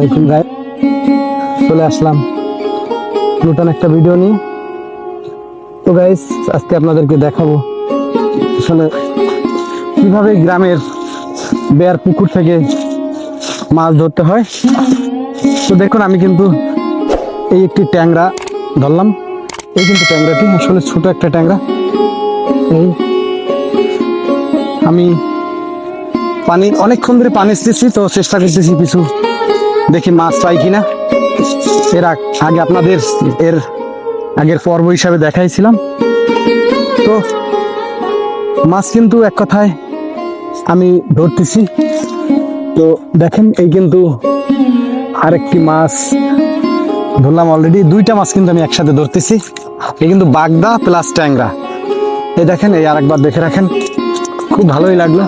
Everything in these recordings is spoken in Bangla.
দেখুন গাই চলে আসলাম। নতুন একটা ভিডিও নিয়ে। তো গাইস আজকে আপনাদেরকে দেখাবো আসলে কীভাবে গ্রামের বেয়ার পুকুর থেকে মাছ ধরতে হয়। তো দেখুন, আমি কিন্তু এই একটি ট্যাংরা ধরলাম। এই কিন্তু ট্যাংরাটি আসলে ছোট একটা ট্যাংরা। এই আমি পানি, অনেকক্ষণ ধরে পানি এসতেছি তো চেষ্টা করতেছি কিছু দেখি মাছ পাই কিনা। এর আগে আপনাদের এর আগের পর্ব হিসাবে দেখাইছিলাম। তো মাছ কিন্তু এক কথায় আমি ধরতেছি। তো দেখেন, এই কিন্তু আরেকটি মাছ। ধরলাম অলরেডি দুইটা মাছ কিন্তু আমি একসাথে ধরতেছি। এই কিন্তু বাগদা প্লাস ট্যাংরা। এই দেখেন, এই আরেকবার দেখে রাখেন। খুব ভালোই লাগল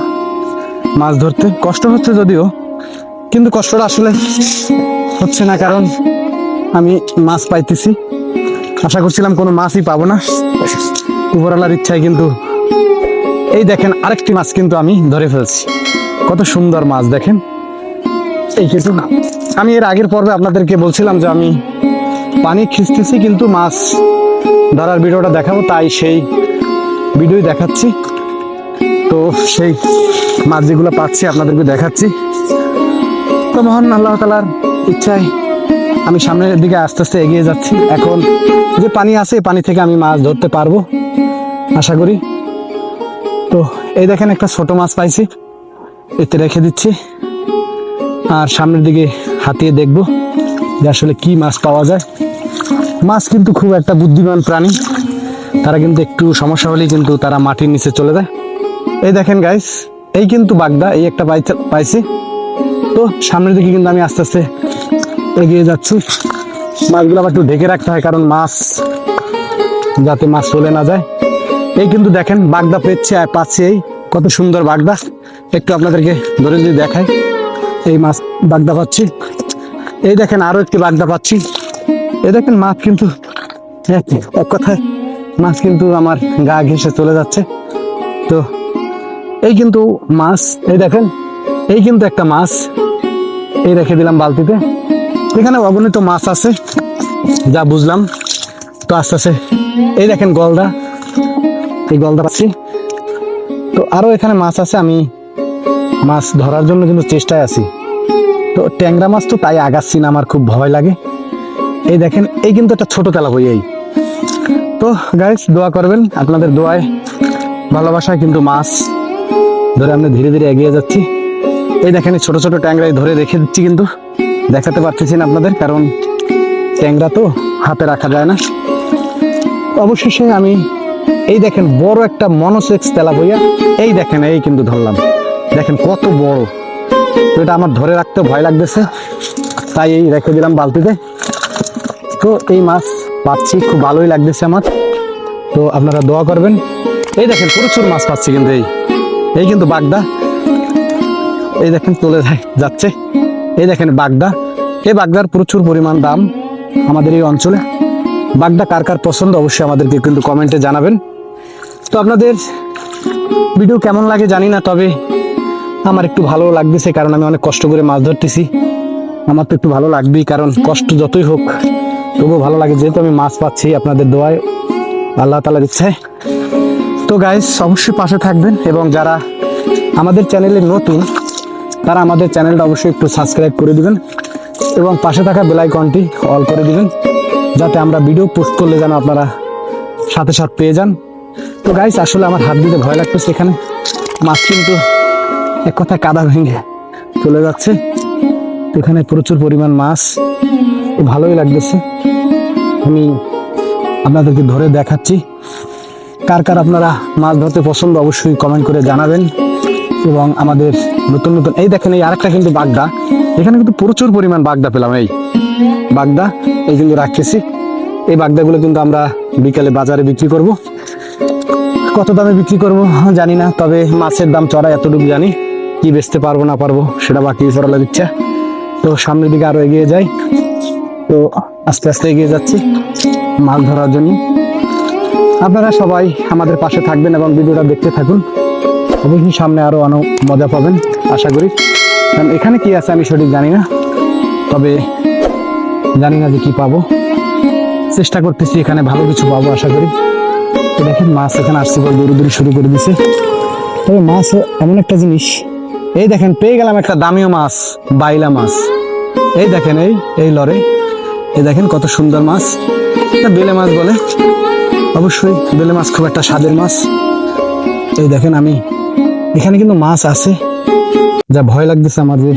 মাছ ধরতে। কষ্ট হচ্ছে যদিও কিন্তু কষ্টটা আসলে হচ্ছে না, কারণ আমি মাছ পাইতেছি। আশা করছিলাম কোনো মাছই পাবো না। উপরালার ইচ্ছায় কিন্তু এই দেখেন আরেকটি মাছ কিন্তু আমি ধরে ফেলছি। কত সুন্দর মাছ দেখেন। এই কিন্তু আমি এর আগের পর্বে আপনাদেরকে বলছিলাম যে আমি পানি খিচতেছি কিন্তু মাছ ধরার ভিডিওটা দেখাবো, তাই সেই ভিডিওই দেখাচ্ছি। তো সেই মাছ যেগুলো পাচ্ছি, আপনাদেরকে দেখাচ্ছি। তো মহান আল্লাহ তালার ইচ্ছায় আমি সামনের দিকে আস্তে আস্তে এগিয়ে যাচ্ছি। এখন যে পানি আছে, পানি থেকে আমি মাছ ধরতে পারব, আশা করি। তো এই দেখেন একটা ছোট মাছ পাইছি, এতে রেখে দিচ্ছি। আর সামনের দিকে হাতিয়ে দেখব যে আসলে কি মাছ পাওয়া যায়। মাছ কিন্তু খুব একটা বুদ্ধিমান প্রাণী, তারা কিন্তু একটু সমস্যা হলেই কিন্তু তারা মাটির নিচে চলে যায়। এই দেখেন গাইস এই কিন্তু বাগদা, এই একটা পাইছি। তো সামনের দিকে কিন্তু আমি আস্তে আস্তে এগিয়ে যাচ্ছি। মাছগুলো আবার একটু ঢেকে রাখতে হয়, কারণ মাছ যাতে মাছ চলে না যায়। এই কিন্তু দেখেন বাগদা পেচ্ছে আর পাচ্ছি এই। কত সুন্দর বাগদা। একটু আপনাদেরকে ধরে যদি দেখাই, এই মাছ বাগদা পাচ্ছি। এই দেখেন আরও একটি বাগদা পাচ্ছি। এই দেখেন মাছ কিন্তু এক কথায় মাছ কিন্তু আমার গা ঘেসে চলে যাচ্ছে। তো এই কিন্তু মাছ, এই দেখেন, এই কিন্তু একটা মাছ। এই রেখে দিলাম বালতিতে। এখানে অগণিত মাছ আছে, যা বুঝলাম। তো আস্তে আস্তে, এই দেখেন গলদা। এই গলদা পাচ্ছি। তো আরও এখানে মাছ আছে, আমি মাছ ধরার জন্য কিন্তু চেষ্টায় আছি। তো ট্যাংরা মাছ তো তাই আগাচ্ছি না, আমার খুব ভয় লাগে। এই দেখেন, এই কিন্তু একটা ছোট তেলা বই এই। তো গাইস দোয়া করবেন, আপনাদের দোয়ায় ভালোবাসায় কিন্তু মাছ ধরে আমরা ধীরে ধীরে এগিয়ে যাচ্ছি। এই দেখেন ছোট ছোট ট্যাংরাই ধরে রেখে দিচ্ছি কিন্তু দেখাতে পারতেছি না আপনাদের, কারণ ট্যাংরা তো হাতে রাখা যায় না। অবশেষে আমি এই দেখেন, বড় একটা মনোসেক্স তেলা বইয়া এই দেখেন, এই কিন্তু ধরলাম। দেখেন কত বড়। তো এটা আমার ধরে রাখতে ভয় লাগতেছে, তাই এই রেখে দিলাম বালতিতে। তো এই মাছ পাচ্ছি, খুব ভালোই লাগতেছে আমার। তো আপনারা দোয়া করবেন। এই দেখেন, প্রচুর মাছ পাচ্ছি কিন্তু এই। এই কিন্তু বাগদা। এই দেখেন চলে যাচ্ছে। এই দেখেন বাগদা। এই বাগদার প্রচুর পরিমাণ দাম আমাদের এই অঞ্চলে। বাগদা কার কার পছন্দ অবশ্যই আমাদেরকে কিন্তু কমেন্টে জানাবেন। তো আপনাদের ভিডিও কেমন লাগে জানি না, তবে আমার একটু ভালো লাগতেছে কারণ আমি অনেক কষ্ট করে মাছ ধরতেছি। আমার তো একটু ভালো লাগবেই, কারণ কষ্ট যতই হোক, তবুও ভালো লাগে। যেহেতু আমি মাছ পাচ্ছি আপনাদের দোয়ায়, আল্লাহ তালার ইচ্ছায়। তো গাইস অবশ্যই পাশে থাকবেন এবং যারা আমাদের চ্যানেলে নতুন তারা আমাদের চ্যানেলটা অবশ্যই একটু সাবস্ক্রাইব করে দিবেন এবং পাশে থাকা বেলাইকনটি অল করে দিবেন, যাতে আমরা ভিডিও পোস্ট করলে যেন আপনারা সাথে সাথে পেয়ে যান। তো গাইস আসলে আমার হাত দিতে ভয় লাগতেছে এখানে। মাছ কিন্তু এক কথায় কাদা ভেঙে চলে যাচ্ছে। এখানে প্রচুর পরিমাণ মাছ। ভালোই লাগতেছে। আমি আপনাদেরকে ধরে দেখাচ্ছি। কার কার আপনারা মাছ ধরতে পছন্দ অবশ্যই কমেন্ট করে জানাবেন। এবং আমাদের নতুন নতুন। এই দেখেন, এই আরেকটা কিন্তু বাগদা। এখানে কিন্তু প্রচুর পরিমাণ বাগদা পেলাম, এই বাগদা। এই কিন্তু রাখতেছি। এই বাগদাগুলো কিন্তু আমরা বিকালে বাজারে বিক্রি করব। কত দামে বিক্রি করব জানি না, তবে মাছের দাম চড়া এতটুকু জানি। কি বেচতে পারব, না পারব, সেটা বাকি সরলা ইচ্ছা তো সামনের দিকে আরও এগিয়ে যাই। তো আস্তে আস্তে এগিয়ে যাচ্ছি মাছ ধরার জন্য। আপনারা সবাই আমাদের পাশে থাকবেন এবং ভিডিওটা দেখতে থাকুন। অবশ্যই সামনে আরও অনেক মজা পাবেন, আশা করি। কারণ এখানে কি আছে আমি সঠিক জানি না। তবে জানি না যে কি পাবো। চেষ্টা করতেছি এখানে ভালো কিছু পাবো, আশা করি। তো দেখেন, মাছ এখানে আসছে বলে দৌড়ি দৌড়ি শুরু করে দিছে। তবে মাছ এমন একটা জিনিস। এই দেখেন, পেয়ে গেলাম একটা দামিও মাছ, বাইলা মাছ। এই দেখেন, এই এই লরে। এই দেখেন, কত সুন্দর মাছ। এটা বেলে মাছ বলে। অবশ্যই, বেলে মাছ খুব একটা স্বাদের মাছ। এই দেখেন, আমি এখানে কিন্তু মাছ আছে। যা ভয় লাগতেছে আমার যে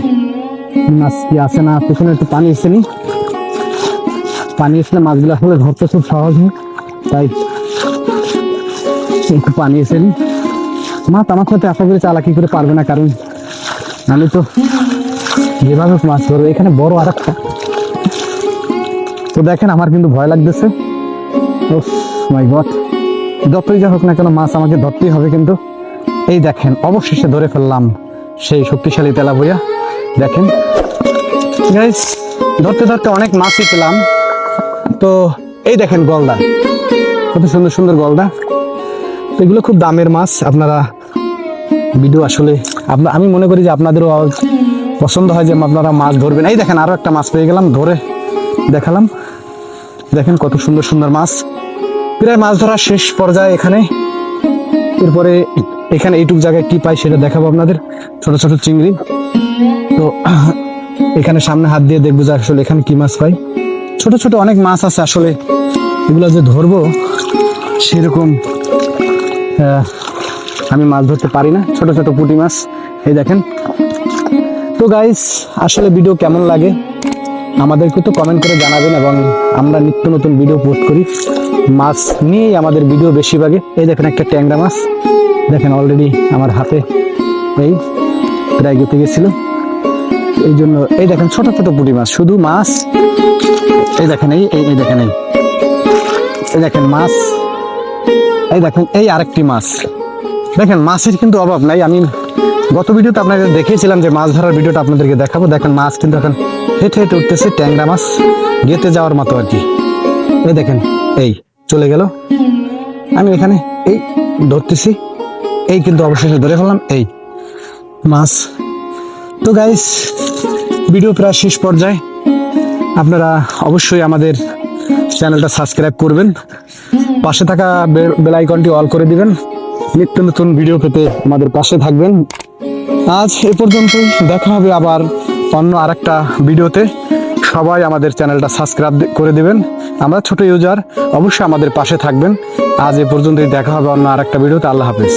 মাছ কি আছে না, পেছনে একটু পানি এসে নি। পানি এসলে মাছগুলো আসলে ধরতে খুব সহজ হয়। তাই একটু পানি এসে নি। মাছ আমার সাথে আশা করি চালাকি করে পারবে না, কারণ আমি তো যেভাবে মাছ ধরবো, এখানে বড় আর একটা। তো দেখেন, আমার কিন্তু ভয় লাগতেছে। মাই গড যতই যা হোক না কেন মাছ আমাকে ধরতেই হবে কিন্তু। এই দেখেন, অবশেষে ধরে ফেললাম সেই শক্তিশালী তেলা বইয়া দেখেন। ধরতে ধরতে অনেক মাছই পেলাম। তো এই দেখেন গলদা। কত সুন্দর সুন্দর গলদা। তো এগুলো খুব দামের মাছ, আপনারা ভিডিও আসলে আপনার আমি মনে করি যে আপনাদেরও পছন্দ হয় যে আপনারা মাছ ধরবেন। এই দেখেন আরও একটা মাছ পেয়ে গেলাম, ধরে দেখালাম। দেখেন কত সুন্দর সুন্দর মাছ। প্রায় মাছ ধরার শেষ পর্যায়ে এখানে। এরপরে এখানে এইটুক জায়গায় কি পাই সেটা দেখাবো আপনাদের, ছোট ছোট চিংড়ি। তো এখানে সামনে হাত দিয়ে দেখব যে আসলে এখানে কি মাছ পাই। ছোট ছোট অনেক মাছ আছে আসলে, এগুলো যে ধরবো, সেরকম আমি মাছ ধরতে পারি না। ছোট ছোট পুঁটি মাছ, এই দেখেন। তো গাইস আসলে ভিডিও কেমন লাগে? আমাদেরকে তো কমেন্ট করে জানাবেন এবং আমরা নিত্য নতুন ভিডিও পোস্ট করি। মাছ নিয়েই আমাদের ভিডিও বেশিরভাগে এই দেখেন একটা ট্যাংরা মাছ। দেখেন অলরেডি আমার হাতে এই প্রায় গেতে গেছিল। এই জন্য, এই দেখেন ছোট ছোট পুঁটি মাছ, শুধু মাছ। এই দেখেন, এই এই দেখেন, এই। এই দেখেন মাছ। এই দেখেন, এই আরেকটি মাছ। দেখেন, মাছের কিন্তু অভাব নাই। আমি গত ভিডিওতে আপনাদের দেখিয়েছিলাম যে মাছ ধরার ভিডিওটা আপনাদেরকে দেখাবো। দেখেন, মাছ কিন্তু এখন হেঁটে হেঁটে উঠতেছে, ট্যাংরা মাছ গেতে যাওয়ার মতো আর কি। এই দেখেন, এই চলে গেল। আমি এখানে, এই ধরতেছি। এই কিন্তু অবশেষে ধরে ফেললাম, এই মাছ। তো গাইস ভিডিও প্রায় শেষ পর্যায়ে। আপনারা অবশ্যই আমাদের চ্যানেলটা সাবস্ক্রাইব করবেন। পাশে থাকা বেল আইকনটি অল করে দিবেন। নিত্য নতুন ভিডিও পেতে আমাদের পাশে থাকবেন। আজ এ পর্যন্তই, দেখা হবে আবার অন্য আরেকটা ভিডিওতে সবাই আমাদের চ্যানেলটা সাবস্ক্রাইব করে দিবেন। আমরা ছোট ইউজার অবশ্যই আমাদের পাশে থাকবেন। আজ এ পর্যন্তই, দেখা হবে অন্য আরেকটা ভিডিওতে আল্লাহ হাফেজ।